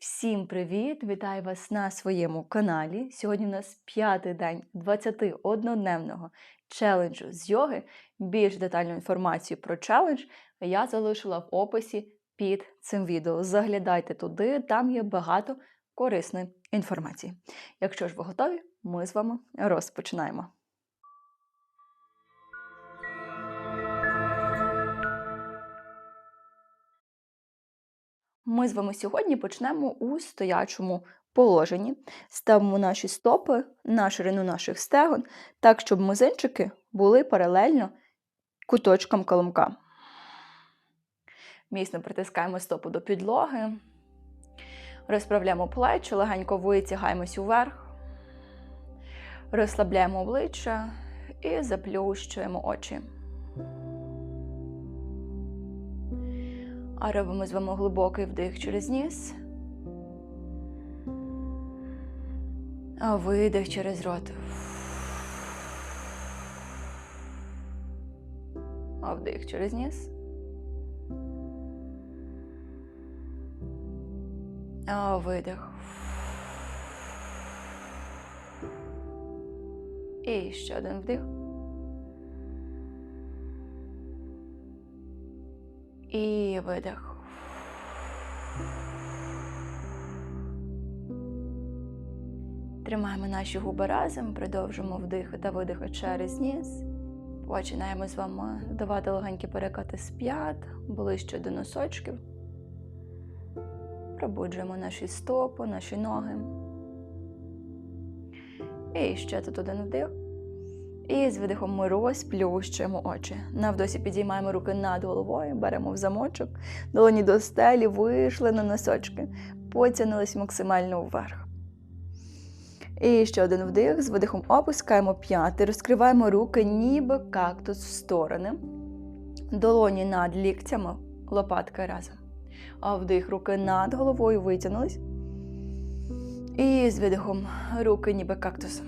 Всім привіт! Вітаю вас на своєму каналі. Сьогодні у нас п'ятий день 21-дневного челенджу з йоги. Більш детальну інформацію про челендж я залишила в описі під цим відео. Заглядайте туди, там є багато корисної інформації. Якщо ж ви готові, ми з вами розпочинаємо. Ми з вами сьогодні почнемо у стоячому положенні. Ставимо наші стопи на ширину наших стегон, так, щоб мизинчики були паралельно куточкам коломка. Міцно притискаємо стопу до підлоги, розправляємо плечі, легенько витягаємось уверх, розслабляємо обличчя і заплющуємо очі. А робимо з вами глибокий вдих через ніс. А видих через рот. А вдих через ніс. А видих. І ще один вдих. І видих. Тримаємо наші губи разом, продовжуємо вдих та видих через ніс. Починаємо з вами давати легенькі перекати з п'ят, ближче до носочків. Пробуджуємо наші стопи, наші ноги. І ще тут один вдих. І з видихом ми розплющуємо очі. На вдосі підіймаємо руки над головою, беремо в замочок, долоні до стелі, вийшли на носочки, потягнулись максимально вверх. І ще один вдих. З видихом опускаємо п'яти, розкриваємо руки, ніби кактус в сторони. Долоні над ліктями, лопатки разом. А вдих руки над головою витягнулись. І з видихом руки ніби кактус.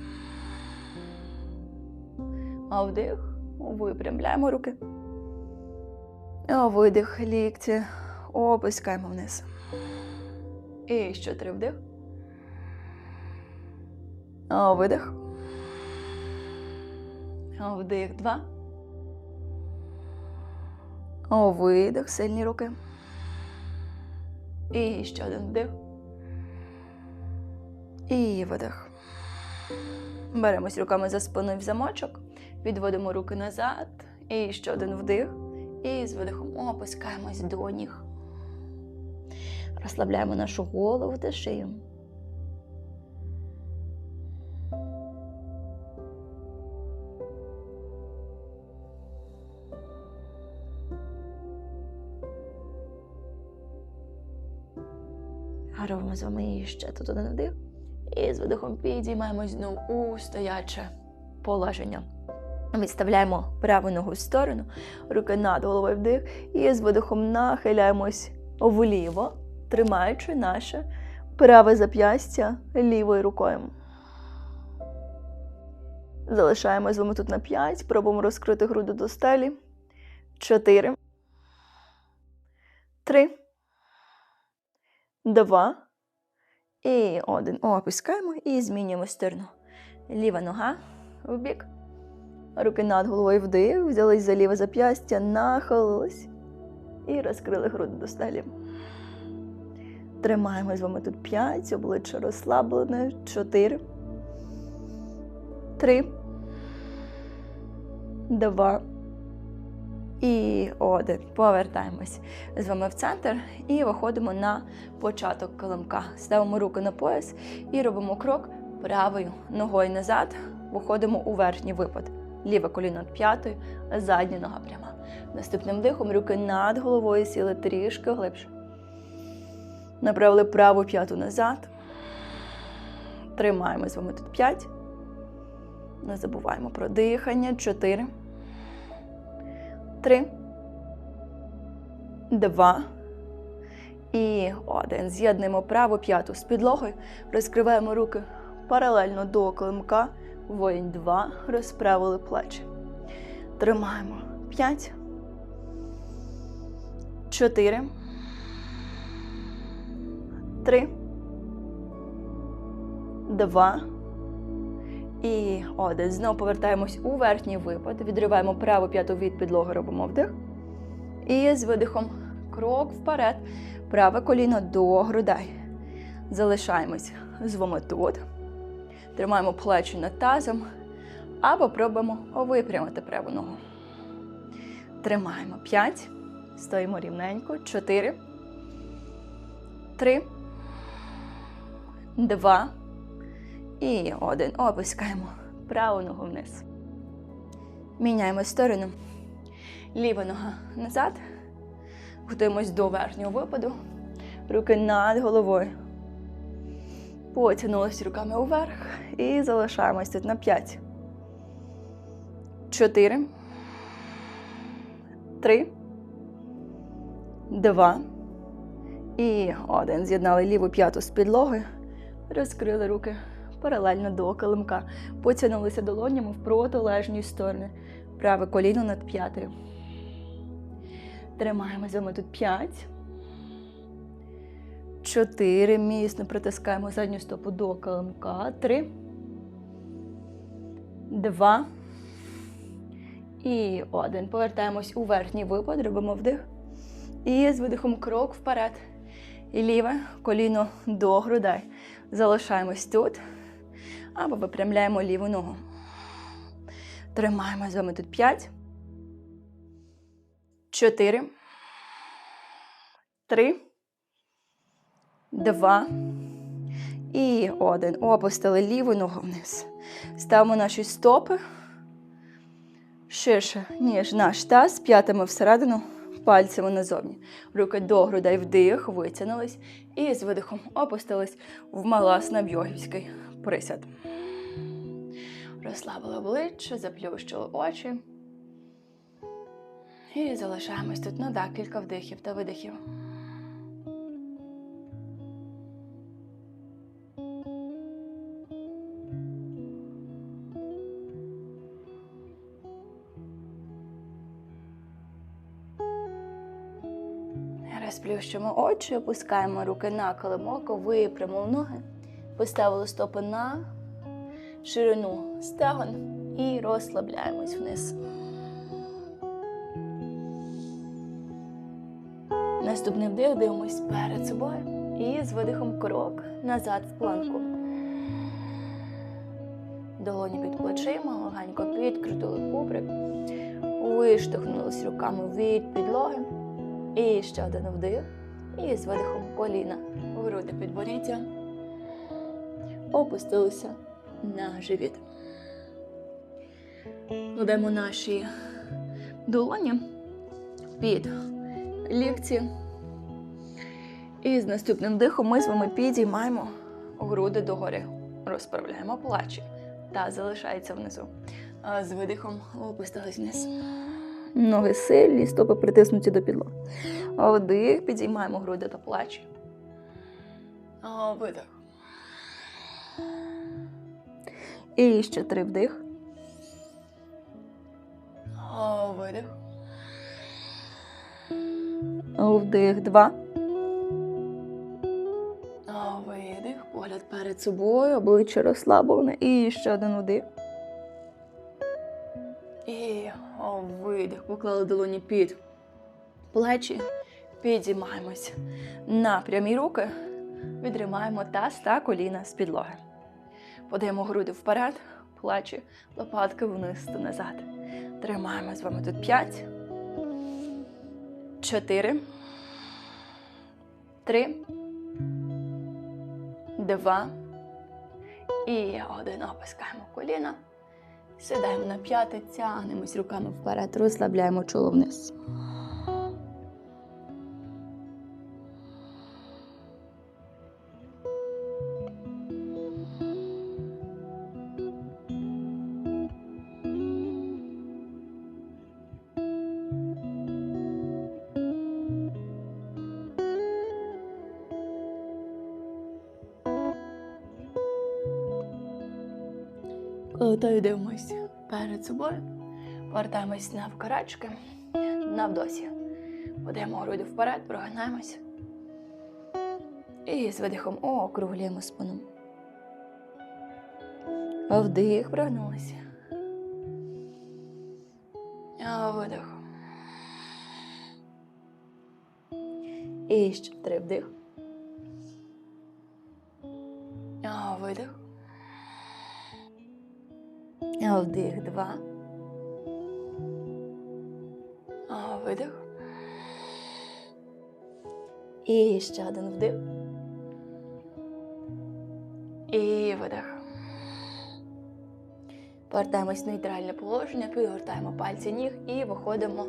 А вдих, випрямляємо руки. Видих, лікті, опускаємо вниз. І ще три вдих. Видих. Вдих, два. Видих, сильні руки. І ще один вдих. І видих. Беремось руками за спиною в замочок, відводимо руки назад. І ще один вдих. І з видихом опускаємось до ніг. Розслабляємо нашу голову та шию. Робимо з вами ще тут один вдих. І з видихом підіймаємось знову у стояче положення. Відставляємо праву ногу в сторону, руки над головою вдих. І з видихом нахиляємось вліво, тримаючи наше праве зап'ястя лівою рукою. Залишаємо з вами тут на 5. Пробуємо розкрити груди до стелі. 4. 3. Два. І один. Опускаємо і змінюємо сторону. Ліва нога в бік. Руки над головою вдих. Взялись за ліве зап'ястя, нахилились. І розкрили груди до стелі. Тримаємо з вами тут 5, обличчя розслаблене. 4. 3. 2. І один. Повертаємось з вами в центр і виходимо на початок килимка. Ставимо руки на пояс і робимо крок правою ногою назад. Виходимо у верхній випад. Ліве коліно над п'ятою, задня нога пряма. Наступним дихом руки над головою сіли трішки глибше. Направили праву п'яту назад. Тримаємо з вами тут 5. Не забуваємо про дихання. 4. Три, два і один. З'єднуємо праву п'яту з підлогою, розкриваємо руки паралельно до климка. Воїн два. Розправили плечі. Тримаємо. П'ять. Чотири. Три. два і один. Знову повертаємось у верхній випад. Відриваємо праву п'яту від підлоги, робимо вдих. І з видихом крок вперед. Праве коліно до грудей. Залишаємось з вами тут. Тримаємо плечі над тазом. Або пробуємо випрямити праву ногу. Тримаємо 5. Стоїмо рівненько. 4. 3. 2. І один. Опускаємо праву ногу вниз. Міняємо сторону. Ліва нога назад. Готуємось до верхнього випаду. Руки над головою. Потягнулися руками вверх. І залишаємось тут на 5. 4. 3. 2. І один. З'єднали ліву п'яту з підлоги. Розкрили руки паралельно до килимка. Потягнулися долонями в протилежні сторони. Праве коліно над п'ятою. Тримаємо з вами тут 5. 4. Міцно притискаємо задню стопу до килимка. 3. 2. І один. Повертаємось у верхній випад, робимо вдих. І з видихом крок вперед. І ліве коліно до грудей. Залишаємось тут. Або випрямляємо ліву ногу. Тримаємо з вами тут 5. 4. 3. 2. І один. Опустили ліву ногу вниз. Ставимо наші стопи ширше, ніж наш таз, п'ятами всередину, пальцями назовні. Руки до грудей вдих, витягнулись і з видихом опустились в маласнабйогівський присяд. Розслабили обличчя, заплющили очі. І залишаємось тут на декілька вдихів та видихів. Розплющимо очі, опускаємо руки на килимок, випрямили ноги, поставили стопи на ширину стегон і розслабляємось вниз. Наступний вдих дивимось перед собою і з видихом крок назад в планку. Долоні під плечима, легенько підкрутили кубрик, виштовхнулись руками від підлоги. І ще один вдих. І з видихом коліна груди підборіття. Опустилися на живіт. Кладемо наші долоні під лікці. І з наступним дихом ми з вами підіймаємо груди догори. Розправляємо плечі та залишається внизу. З видихом опустились вниз. Ноги сильні, стопи притиснуті до підлоги. Вдих, підіймаємо груди та плечі. Видих. І ще три вдих. Видих. Вдих, два. Видих. Погляд перед собою, обличчя розслаблене. І ще один вдих. І о, видих. Поклали долоні під плечі. Підіймаємось на прямі руки. Відримаємо таз та коліна з підлоги. Подаємо груди вперед, плечі, лопатки вниз та назад. Тримаємо з вами тут 5, 4, 3, 2 і один. Опускаємо коліна. Сідаємо на п'яти, тягнемось руками вперед, розслабляємо чоло вниз. Та дивимось перед собою. Повертаємось навкарачки, навдосі. Подаємо груди вперед, прогинаємось. І з видихом округлюємо спину. Вдих, прогнулися. Видих. І ще три вдих. Видих. Вдих два. Видих. І ще один вдих. І видих. Повертаємось в нейтральне положення, підгортаємо пальці ніг і виходимо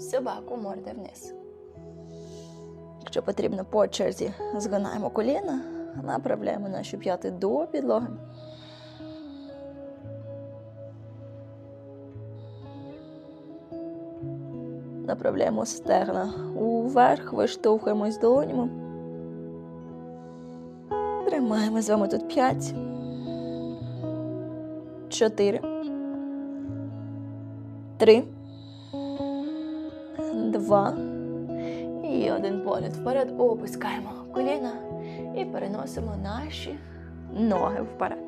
собаку морди вниз. Якщо потрібно по черзі, згинаємо коліна, направляємо наші п'яти до підлоги. Направляємо стегна уверх, виштовхуємось долонями. Тримаємо з вами тут 5, 4, 3, 2 і один погляд вперед. Опускаємо коліна і переносимо наші ноги вперед.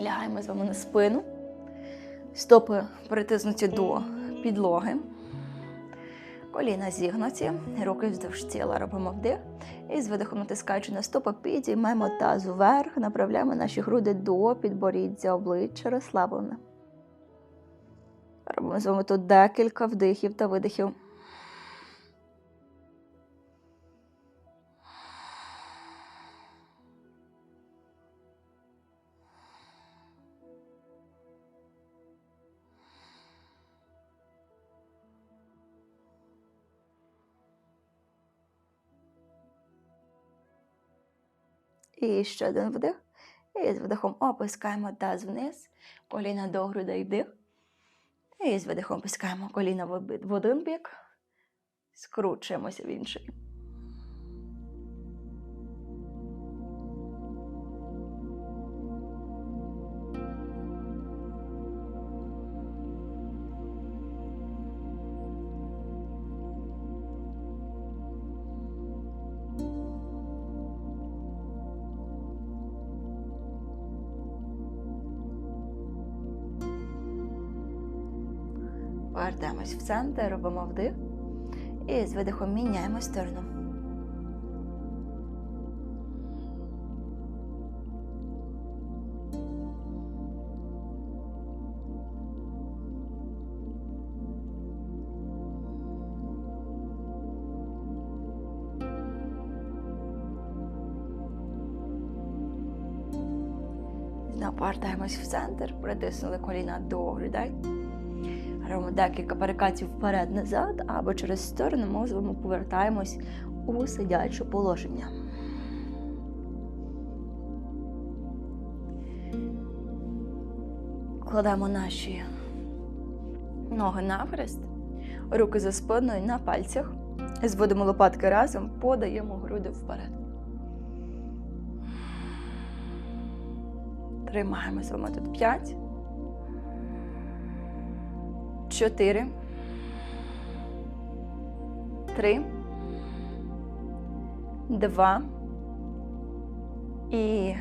Лягаємо з вами на спину. Стопи притиснуті до підлоги. Коліна зігнуті, руки вздовж тіла робимо вдих. І з видихом натискаючи на стопи, підіймаємо таз вверх, направляємо наші груди до підборіддя, обличчя розслаблене. Робимо з вами тут декілька вдихів та видихів. І ще один вдих. І з видихом опускаємо таз вниз, коліна до грудей вдих. І з видихом опускаємо коліна в один бік, скручуємося в інший. Повертаємось в центр, робимо вдих. І з видихом міняємо сторону. Знову повертаємось в центр, притиснули коліна до грудей. Робимо декілька перекатів вперед-назад, або через сторону ми повертаємось у сидяче положення. Кладемо наші ноги навхрест, руки за спиною на пальцях. Зводимо лопатки разом, подаємо груди вперед. Тримаємо з вами тут 5. Чотири. Три. Два. І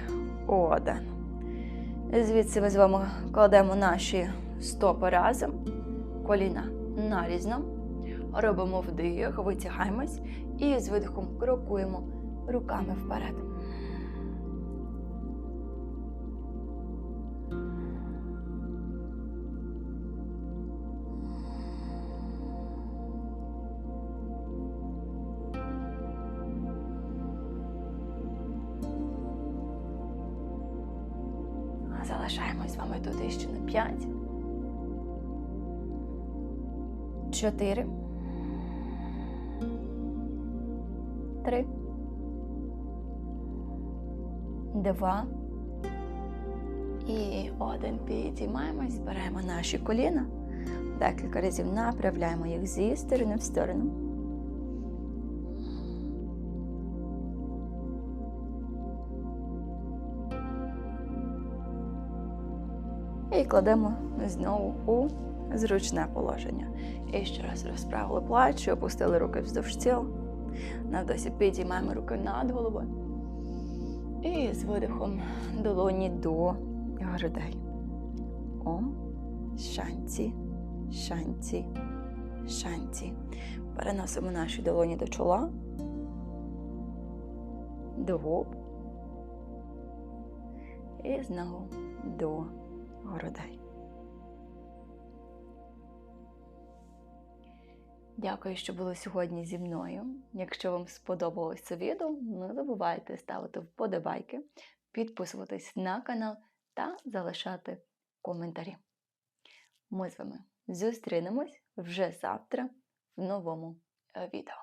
один. Звідси ми з вами кладемо наші стопи разом, коліна нарізно. Робимо вдих, витягаємось і з видихом крокуємо руками вперед. Залишаємось з вами тут ще на 5. 4. 3. 2. І один. Підіймаємось, збираємо наші коліна. Декілька разів направляємо їх зі сторони в сторону. І кладемо знову у зручне положення. І ще раз розправили плечі, опустили руки вздовж тіла. На вдосі підіймаємо руки над головою. І з видихом долоні до грудей. Ом, шанці, шанці, шанці. Переносимо наші долоні до чола, до губ. І знову до грудей. Дякую, що були сьогодні зі мною. Якщо вам сподобалось це відео, не забувайте ставити вподобайки, підписуватись на канал та залишати коментарі. Ми з вами зустрінемось вже завтра в новому е, відео.